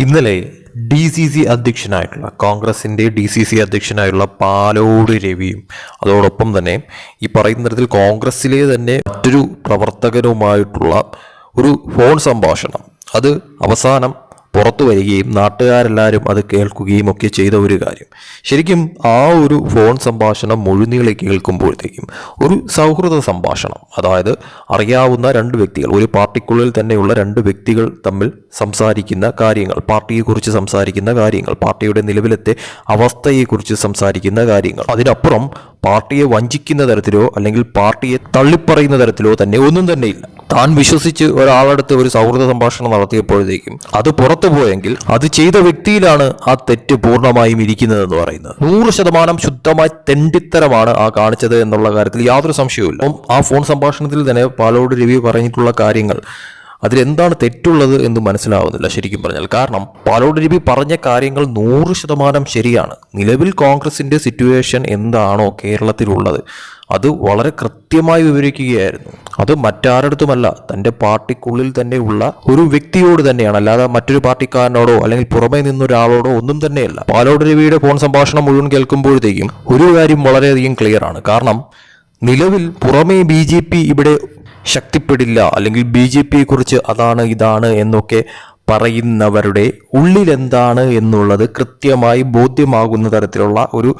ഇന്നലെ D C C അധ്യക്ഷനായിട്ടുള്ള കോൺഗ്രസിന്റെ ഡി സി സി അധ്യക്ഷനായിട്ടുള്ള പാലോട് രവിയും അതോടൊപ്പം തന്നെ ഈ പറയുന്ന തരത്തിൽ കോൺഗ്രസ്സിലെ തന്നെ മറ്റൊരു പ്രവർത്തകരുമായിട്ടുള്ള ഒരു ഫോൺ സംഭാഷണം. അത് അവസാനം പുറത്തു വരികയും നാട്ടുകാരെല്ലാവരും അത് കേൾക്കുകയും ഒക്കെ ചെയ്ത ഒരു കാര്യം. ശരിക്കും ആ ഒരു ഫോൺ സംഭാഷണം മുഴുനീളെ കേൾക്കുമ്പോഴത്തേക്കും ഒരു സൗഹൃദ സംഭാഷണം. അതായത് അറിയാവുന്ന രണ്ട് വ്യക്തികൾ ഒരു പാർട്ടിക്കുള്ളിൽ തന്നെയുള്ള രണ്ട് വ്യക്തികൾ തമ്മിൽ സംസാരിക്കുന്ന കാര്യങ്ങൾ പാർട്ടിയെക്കുറിച്ച് സംസാരിക്കുന്ന കാര്യങ്ങൾ പാർട്ടിയുടെ നിലവിലത്തെ അവസ്ഥയെക്കുറിച്ച് സംസാരിക്കുന്ന കാര്യങ്ങൾ. അതിനപ്പുറം പാർട്ടിയെ വഞ്ചിക്കുന്ന തരത്തിലോ അല്ലെങ്കിൽ പാർട്ടിയെ തള്ളിപ്പറയുന്ന തരത്തിലോ തന്നെ ഒന്നും തന്നെയില്ല താൻ വിശ്വസിച്ച് ഒരാളടുത്ത് ഒരു സൗഹൃദ സംഭാഷണം നടത്തിയപ്പോഴത്തേക്കും അത് പുറത്തു പോയെങ്കിൽ അത് ചെയ്ത വ്യക്തിയിലാണ് ആ തെറ്റ് പൂർണമായും ഇരിക്കുന്നതെന്ന് പറയുന്നത്. നൂറ് ശതമാനം ശുദ്ധമായ തെണ്ടിത്തരമാണ് ആ കാണിച്ചത് എന്നുള്ള കാര്യത്തിൽ യാതൊരു അപ്പം ആ ഫോൺ സംഭാഷണത്തിൽ തന്നെ പാലോട് രവി പറഞ്ഞിട്ടുള്ള കാര്യങ്ങൾ അതിലെന്താണ് തെറ്റുള്ളത് എന്ന് മനസ്സിലാവുന്നില്ല ശരിക്കും പറഞ്ഞാൽ. കാരണം പാലോട് രവി പറഞ്ഞ കാര്യങ്ങൾ നൂറ് ശതമാനം ശരിയാണ്. നിലവിൽ കോൺഗ്രസിന്റെ സിറ്റുവേഷൻ എന്താണോ കേരളത്തിലുള്ളത് അത് വളരെ കൃത്യമായി വിവരിക്കുകയായിരുന്നു. അത് മറ്റാരടുത്തുമല്ല തന്റെ പാർട്ടിക്കുള്ളിൽ തന്നെയുള്ള ഒരു വ്യക്തിയോട് തന്നെയാണ്. അല്ലാതെ മറ്റൊരു പാർട്ടിക്കാരനോടോ അല്ലെങ്കിൽ പുറമേ നിന്നൊരാളോടോ ഒന്നും തന്നെയല്ല. പാലോട് രവിയുടെ ഫോൺ സംഭാഷണം മുഴുവൻ കേൾക്കുമ്പോഴത്തേക്കും ഒരു കാര്യം വളരെയധികം ക്ലിയർ ആണ്. കാരണം നിലവിൽ പുറമേ ബി ജെ പി ഇവിടെ ശക്തിപ്പെടില്ല. അല്ലെങ്കിൽ ബി ജെ പിയെ കുറിച്ച് അതാണ് ഇതാണ് എന്നൊക്കെ പറയുന്നവരുടെ ഉള്ളിലെന്താണ് എന്നുള്ളത് കൃത്യമായി ബോധ്യമാകുന്ന തരത്തിലുള്ള ഒരു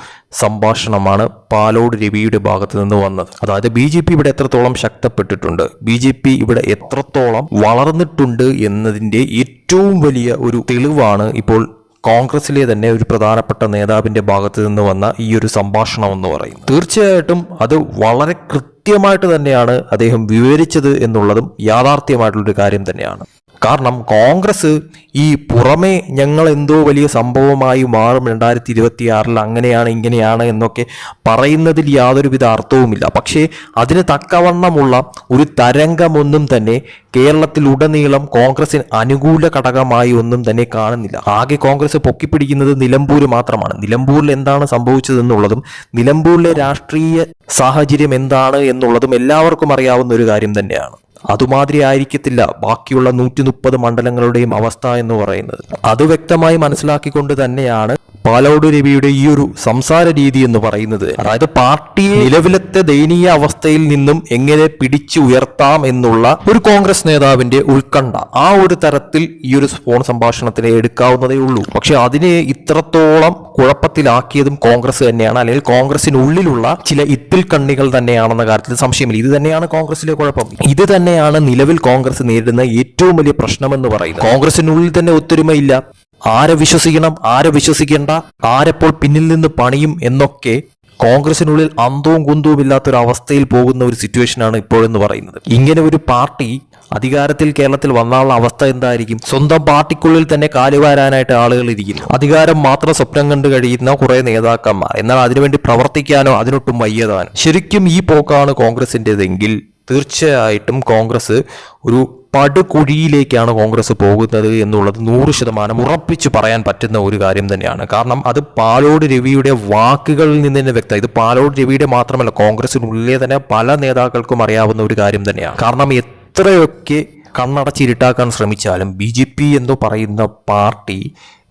സംഭാഷണമാണ് പാലോട് രവിയുടെ ഭാഗത്ത് നിന്ന് വന്നത്. അതായത് ബി ജെ പി ഇവിടെ എത്രത്തോളം ശക്തപ്പെട്ടിട്ടുണ്ട് ബി ജെ പി ഇവിടെ എത്രത്തോളം വളർന്നിട്ടുണ്ട് എന്നതിന്റെ ഏറ്റവും വലിയ ഒരു തെളിവാണ് ഇപ്പോൾ കോൺഗ്രസിലെ തന്നെ ഒരു പ്രധാനപ്പെട്ട നേതാവിന്റെ ഭാഗത്ത് നിന്ന് വന്ന ഈ ഒരു സംഭാഷണം എന്ന് പറയും തീർച്ചയായിട്ടും അത് വളരെ കൃത്യമായിട്ട് തന്നെയാണ് അദ്ദേഹം വിവരിച്ചത് എന്നുള്ളതും യാഥാർത്ഥ്യമായിട്ടുള്ളൊരു കാര്യം തന്നെയാണ്. കാരണം കോൺഗ്രസ് ഈ പുറമേ ഞങ്ങൾ എന്തോ വലിയ സംഭവമായി മാറും. രണ്ടായിരത്തി ഇരുപത്തി ആറിൽ അങ്ങനെയാണ് ഇങ്ങനെയാണ് എന്നൊക്കെ പറയുന്നതിൽ യാതൊരുവിധ അർത്ഥവുമില്ല. പക്ഷേ അതിന് തക്കവണ്ണമുള്ള ഒരു തരംഗമൊന്നും തന്നെ കേരളത്തിൽ ഉടനീളം കോൺഗ്രസിന് അനുകൂല ഘടകമായി ഒന്നും തന്നെ കാണുന്നില്ല. ആകെ കോൺഗ്രസ് പൊക്കിപ്പിടിക്കുന്നത് നിലമ്പൂർ മാത്രമാണ്. നിലമ്പൂരിൽ എന്താണ് സംഭവിച്ചതെന്നുള്ളതും നിലമ്പൂരിലെ രാഷ്ട്രീയ സാഹചര്യം എന്താണ് എന്നുള്ളതും എല്ലാവർക്കും അറിയാവുന്ന ഒരു കാര്യം തന്നെയാണ്. അതുമാതിരി ആയിരിക്കത്തില്ല ബാക്കിയുള്ള നൂറ്റി മുപ്പത് മണ്ഡലങ്ങളുടെയും അവസ്ഥ എന്ന് പറയുന്നത്. അത് വ്യക്തമായി മനസ്സിലാക്കിക്കൊണ്ട് തന്നെയാണ് പാലോട് രവിയുടെ ഈ ഒരു സംസാര രീതി എന്ന് പറയുന്നത് അതായത് പാർട്ടിയെ നിലവിലത്തെ ദയനീയ അവസ്ഥയിൽ നിന്നും എങ്ങനെ പിടിച്ചു ഉയർത്താം എന്നുള്ള ഒരു കോൺഗ്രസ് നേതാവിന്റെ ഉത്കണ്ഠ. ആ ഒരു തരത്തിൽ ഈ ഒരു ഫോൺ സംഭാഷണത്തിനെ എടുക്കാവുന്നതേ ഉള്ളൂ. പക്ഷെ അതിനെ ഇത്രത്തോളം കുഴപ്പത്തിലാക്കിയതും കോൺഗ്രസ് തന്നെയാണ്. അല്ലെങ്കിൽ കോൺഗ്രസിനുള്ളിലുള്ള ചില ഇത്തിൽ കണ്ണികൾ തന്നെയാണെന്ന കാര്യത്തിൽ സംശയമില്ല. ഇത് തന്നെയാണ് കോൺഗ്രസിലെ കുഴപ്പം. ഇത് തന്നെയാണ് നിലവിൽ കോൺഗ്രസ് നേരിടുന്ന ഏറ്റവും വലിയ പ്രശ്നമെന്ന് പറയുന്നത്. കോൺഗ്രസിനുള്ളിൽ തന്നെ ഒത്തൊരുമയില്ല. ആരെ വിശ്വസിക്കണം ആരെ വിശ്വസിക്കേണ്ട ആരെപ്പോൾ പിന്നിൽ നിന്ന് പണിയും എന്നൊക്കെ കോൺഗ്രസിനുള്ളിൽ അന്തവും കുന്തവും ഇല്ലാത്തൊരു അവസ്ഥയിൽ പോകുന്ന ഒരു സിറ്റുവേഷനാണ് ഇപ്പോഴെന്ന് പറയുന്നത്. ഇങ്ങനെ ഒരു പാർട്ടി അധികാരത്തിൽ കേരളത്തിൽ വന്നാലുള്ള അവസ്ഥ എന്തായിരിക്കും? സ്വന്തം പാർട്ടിക്കുള്ളിൽ തന്നെ കാലുവാരാനായിട്ട് ആളുകൾ ഇരിക്കുന്നു. അധികാരം മാത്രം സ്വപ്നം കണ്ടു കഴിയുന്ന കുറെ നേതാക്കന്മാർ. എന്നാൽ അതിനുവേണ്ടി പ്രവർത്തിക്കാനോ അതിനൊട്ടും വയ്യതാനോ. ശരിക്കും ഈ പോക്കാണ് കോൺഗ്രസിന്റെതെങ്കിൽ തീർച്ചയായിട്ടും കോൺഗ്രസ് ഒരു പടുകുഴിയിലേക്കാണ് കോൺഗ്രസ് പോകുന്നത് എന്നുള്ളത് നൂറ് ശതമാനം ഉറപ്പിച്ച് പറയാൻ പറ്റുന്ന ഒരു കാര്യം തന്നെയാണ്. കാരണം അത് പാലോട് രവിയുടെ വാക്കുകളിൽ നിന്ന് തന്നെ വ്യക്തം ഇത് പാലോട് രവിയുടെ മാത്രമല്ല കോൺഗ്രസിനുള്ളിലെ തന്നെ പല നേതാക്കൾക്കും അറിയാവുന്ന ഒരു കാര്യം തന്നെയാണ്. കാരണം എത്രയൊക്കെ കണ്ണടച്ചിരുട്ടാക്കാൻ ശ്രമിച്ചാലും ബി ജെ പി എന്ന് പറയുന്ന പാർട്ടി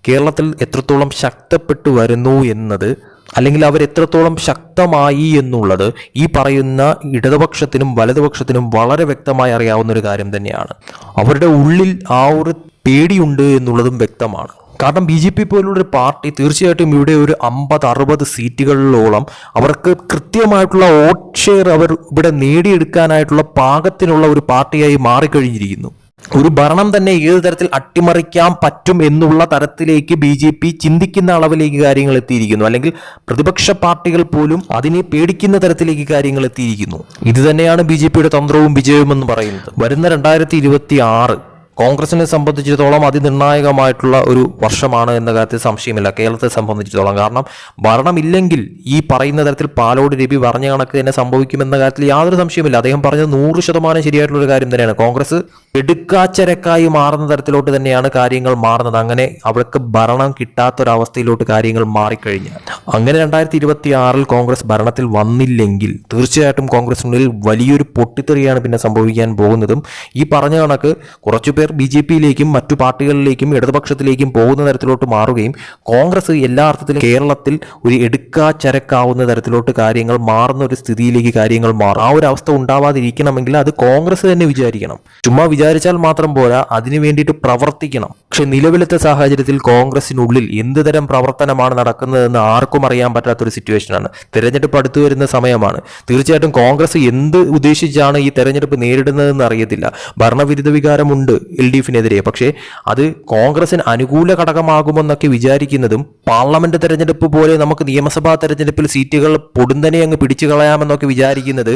കേരളത്തിൽ എത്രത്തോളം ശക്തപ്പെട്ടു വരുന്നു എന്നത് അല്ലെങ്കിൽ അവർ എത്രത്തോളം ശക്തമായി എന്നുള്ളത് ഈ പറയുന്ന ഇടതുപക്ഷത്തിനും വലതുപക്ഷത്തിനും വളരെ വ്യക്തമായി അറിയാവുന്ന ഒരു കാര്യം തന്നെയാണ്. അവരുടെ ഉള്ളിൽ ആ ഒരു പേടിയുണ്ട് എന്നുള്ളതും വ്യക്തമാണ്. കാരണം ബി ജെ പി പോലുള്ളൊരു പാർട്ടി തീർച്ചയായിട്ടും ഇവിടെ ഒരു അമ്പത് അറുപത് സീറ്റുകളിലോളം അവർക്ക് കൃത്യമായിട്ടുള്ള വോട്ട് ഷെയർ അവർ ഇവിടെ നേടിയെടുക്കാനായിട്ടുള്ള പാകത്തിനുള്ള ഒരു പാർട്ടിയായി മാറിക്കഴിഞ്ഞിരിക്കുന്നു. ഒരു ഭരണം തന്നെ ഏത് തരത്തിൽ അട്ടിമറിക്കാൻ പറ്റും എന്നുള്ള തരത്തിലേക്ക് ബി ജെ പി ചിന്തിക്കുന്ന അളവിലേക്ക് കാര്യങ്ങൾ എത്തിയിരിക്കുന്നു. അല്ലെങ്കിൽ പ്രതിപക്ഷ പാർട്ടികൾ പോലും അതിനെ പേടിക്കുന്ന തരത്തിലേക്ക് കാര്യങ്ങൾ എത്തിയിരിക്കുന്നു. ഇത് തന്നെയാണ് ബി ജെ പിയുടെ തന്ത്രവും വിജയവും എന്ന് പറയുന്നത്. വരുന്ന രണ്ടായിരത്തി ഇരുപത്തി ആറ് കോൺഗ്രസിനെ സംബന്ധിച്ചിടത്തോളം അതിനിർണായകമായിട്ടുള്ള ഒരു വർഷമാണ് എന്ന കാര്യത്തിൽ സംശയമില്ല. കേരളത്തെ സംബന്ധിച്ചിടത്തോളം. കാരണം ഭരണമില്ലെങ്കിൽ ഈ പറയുന്ന തരത്തിൽ പാലോട് രവി പറഞ്ഞ കണക്ക് തന്നെ സംഭവിക്കുമെന്ന കാര്യത്തിൽ യാതൊരു സംശയമില്ല അദ്ദേഹം പറഞ്ഞത് നൂറ് ശതമാനം ശരിയായിട്ടുള്ള ഒരു കാര്യം തന്നെയാണ്. കോൺഗ്രസ് എടുക്കാച്ചരക്കായി മാറുന്ന തരത്തിലോട്ട് തന്നെയാണ് കാര്യങ്ങൾ മാറുന്നത്. അങ്ങനെ അവർക്ക് ഭരണം കിട്ടാത്തൊരവസ്ഥയിലോട്ട് കാര്യങ്ങൾ മാറിക്കഴിഞ്ഞു അങ്ങനെ രണ്ടായിരത്തി ഇരുപത്തി ആറിൽ കോൺഗ്രസ് ഭരണത്തിൽ വന്നില്ലെങ്കിൽ തീർച്ചയായിട്ടും കോൺഗ്രസിനുള്ളിൽ വലിയൊരു പൊട്ടിത്തെറിയാണ് പിന്നെ സംഭവിക്കാൻ പോകുന്നതും ഈ പറഞ്ഞ കണക്ക് കുറച്ചുപേർ ബി ജെ പിയിലേക്കും മറ്റു പാർട്ടികളിലേക്കും ഇടതുപക്ഷത്തിലേക്കും പോകുന്ന തരത്തിലോട്ട് മാറുകയും കോൺഗ്രസ് എല്ലാ അർത്ഥത്തിലും കേരളത്തിൽ ഒരു എടുക്കാച്ചരക്കാവുന്ന തരത്തിലോട്ട് കാര്യങ്ങൾ മാറുന്ന ഒരു സ്ഥിതിയിലേക്ക് കാര്യങ്ങൾ മാറും. ആ ഒരു അവസ്ഥ ഉണ്ടാവാതിരിക്കണമെങ്കിൽ അത് കോൺഗ്രസ് തന്നെ വിചാരിക്കണം. ചുമ്മാ വിചാരിച്ചാൽ മാത്രം പോരാ അതിനു വേണ്ടിയിട്ട് പ്രവർത്തിക്കണം. പക്ഷെ നിലവിലത്തെ സാഹചര്യത്തിൽ കോൺഗ്രസിനുള്ളിൽ എന്ത് തരം പ്രവർത്തനമാണ് നടക്കുന്നതെന്ന് ആർക്കും അറിയാൻ പറ്റാത്ത പറ്റാത്തൊരു സിറ്റുവേഷനാണ്. തെരഞ്ഞെടുപ്പ് അടുത്തു വരുന്ന സമയമാണ്. തീർച്ചയായിട്ടും കോൺഗ്രസ് എന്ത് ഉദ്ദേശിച്ചാണ് ഈ തെരഞ്ഞെടുപ്പ് നേരിടുന്നതെന്ന് അറിയത്തില്ല. ഭരണവിരുദ്ധ വികാരമുണ്ട് എൽ ഡി എഫിനെതിരെ. പക്ഷേ അത് കോൺഗ്രസിന് അനുകൂല ഘടകമാകുമെന്നൊക്കെ വിചാരിക്കുന്നതും പാർലമെന്റ് തെരഞ്ഞെടുപ്പ് പോലെ നമുക്ക് നിയമസഭാ തെരഞ്ഞെടുപ്പിൽ സീറ്റുകൾ പൊടുന്നനെ അങ്ങ് പിടിച്ചു കളയാമെന്നൊക്കെ വിചാരിക്കുന്നത്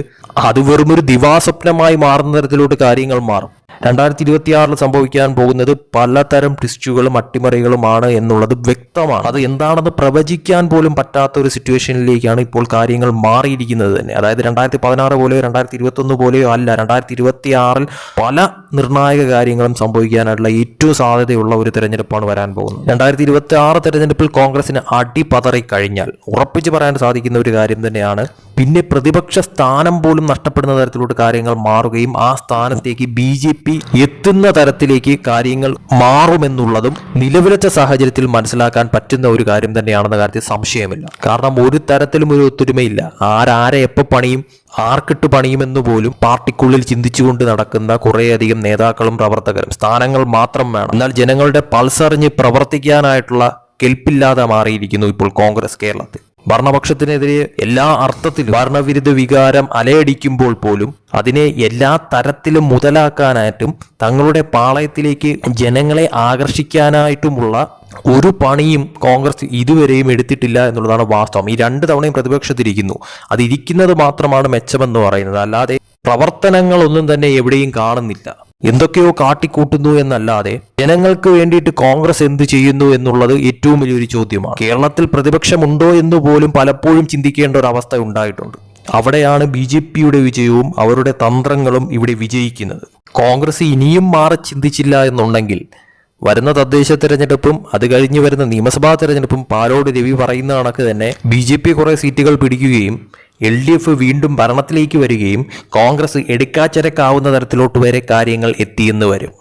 അത് വെറുമൊരു ദിവാസ്വപ്നമായി മാറുന്ന തരത്തിലോട്ട് കാര്യങ്ങൾ മാറും. രണ്ടായിരത്തി ഇരുപത്തിയാറിൽ സംഭവിക്കാൻ പോകുന്നത് പലതരം ട്വിസ്റ്റുകളും അട്ടിമറികളുമാണ് എന്നുള്ളത് വ്യക്തമാണ്. അത് എന്താണെന്ന് പ്രവചിക്കാൻ പോലും പറ്റാത്ത ഒരു സിറ്റുവേഷനിലേക്കാണ് ഇപ്പോൾ കാര്യങ്ങൾ മാറിയിരിക്കുന്നത് തന്നെ. അതായത് രണ്ടായിരത്തി പതിനാറ് പോലെയോ രണ്ടായിരത്തി ഇരുപത്തൊന്ന് പോലെയോ അല്ല രണ്ടായിരത്തി ഇരുപത്തി ആറിൽ പല നിർണായക കാര്യങ്ങളും സംഭവിക്കാനായിട്ടുള്ള ഏറ്റവും സാധ്യതയുള്ള ഒരു തെരഞ്ഞെടുപ്പാണ് വരാൻ പോകുന്നത്. രണ്ടായിരത്തി ഇരുപത്തി ആറ് തെരഞ്ഞെടുപ്പിൽ കോൺഗ്രസിന് അടിപതറി കഴിഞ്ഞാൽ ഉറപ്പിച്ച് പറയാൻ സാധിക്കുന്ന ഒരു കാര്യം തന്നെയാണ് പിന്നെ പ്രതിപക്ഷ സ്ഥാനം പോലും നഷ്ടപ്പെടുന്ന തരത്തിലോട്ട് കാര്യങ്ങൾ മാറുകയും ആ സ്ഥാനത്തേക്ക് ബി ജെ പി എത്തുന്ന തരത്തിലേക്ക് കാര്യങ്ങൾ മാറുമെന്നുള്ളതും നിലവിലത്തെ സാഹചര്യത്തിൽ മനസ്സിലാക്കാൻ പറ്റുന്ന ഒരു കാര്യം തന്നെയാണെന്ന കാര്യത്തിൽ സംശയമില്ല. കാരണം ഒരു തരത്തിലും ഒരു ഒത്തൊരുമയില്ല. ആരാരെ എപ്പോൾ പണിയും ആർക്കിട്ട് പണിയുമെന്ന് പോലും പാർട്ടിക്കുള്ളിൽ ചിന്തിച്ചുകൊണ്ട് നടക്കുന്ന കുറേയധികം നേതാക്കളും പ്രവർത്തകരും സ്ഥാനങ്ങൾ മാത്രം വേണം. എന്നാൽ ജനങ്ങളുടെ പൾസറിഞ്ഞ് പ്രവർത്തിക്കാനായിട്ടുള്ള കെൽപ്പില്ലാതെ മാറിയിരിക്കുന്നു ഇപ്പോൾ കോൺഗ്രസ് കേരളത്തിൽ. ഭരണപക്ഷത്തിനെതിരെ എല്ലാ അർത്ഥത്തിലും ഭരണവിരുദ്ധ വികാരം അലയടിക്കുമ്പോൾ പോലും അതിനെ എല്ലാ തരത്തിലും മുതലാക്കാനായിട്ടും തങ്ങളുടെ പാളയത്തിലേക്ക് ജനങ്ങളെ ആകർഷിക്കാനായിട്ടുമുള്ള ഒരു പണിയും കോൺഗ്രസ് ഇതുവരെയും എടുത്തിട്ടില്ല എന്നുള്ളതാണ് വാസ്തവം. ഈ രണ്ട് തവണയും പ്രതിപക്ഷത്തിരിക്കുന്നു. അത് ഇരിക്കുന്നത് മാത്രമാണ് മെച്ചമെന്ന് പറയുന്നത്. അല്ലാതെ പ്രവർത്തനങ്ങളൊന്നും തന്നെ എവിടെയും കാണുന്നില്ല. എന്തൊക്കെയോ കാട്ടിക്കൂട്ടുന്നു എന്നല്ലാതെ ജനങ്ങൾക്ക് വേണ്ടിയിട്ട് കോൺഗ്രസ് എന്ത് ചെയ്യുന്നു എന്നുള്ളത് ഏറ്റവും വലിയൊരു ചോദ്യമാണ്. കേരളത്തിൽ പ്രതിപക്ഷമുണ്ടോ എന്ന് പോലും പലപ്പോഴും ചിന്തിക്കേണ്ട ഒരു അവസ്ഥ ഉണ്ടായിട്ടുണ്ട്. അവിടെയാണ് ബി ജെ പിയുടെ വിജയവും അവരുടെ തന്ത്രങ്ങളും ഇവിടെ വിജയിക്കുന്നത്. കോൺഗ്രസ് ഇനിയും മാറി ചിന്തിച്ചില്ല എന്നുണ്ടെങ്കിൽ വരുന്ന തദ്ദേശ തെരഞ്ഞെടുപ്പും അത് കഴിഞ്ഞ് വരുന്ന നിയമസഭാ തെരഞ്ഞെടുപ്പും പാലോട് രവി പറയുന്ന കണക്ക് തന്നെ ബി ജെ പി കുറേ സീറ്റുകൾ പിടിക്കുകയും എൽ ഡി എഫ് വീണ്ടും ഭരണത്തിലേക്ക് വരികയും കോൺഗ്രസ് എടുക്കാച്ചരക്കാവുന്ന തരത്തിലോട്ട് വരെ കാര്യങ്ങൾ എത്തിയെന്ന് വരും.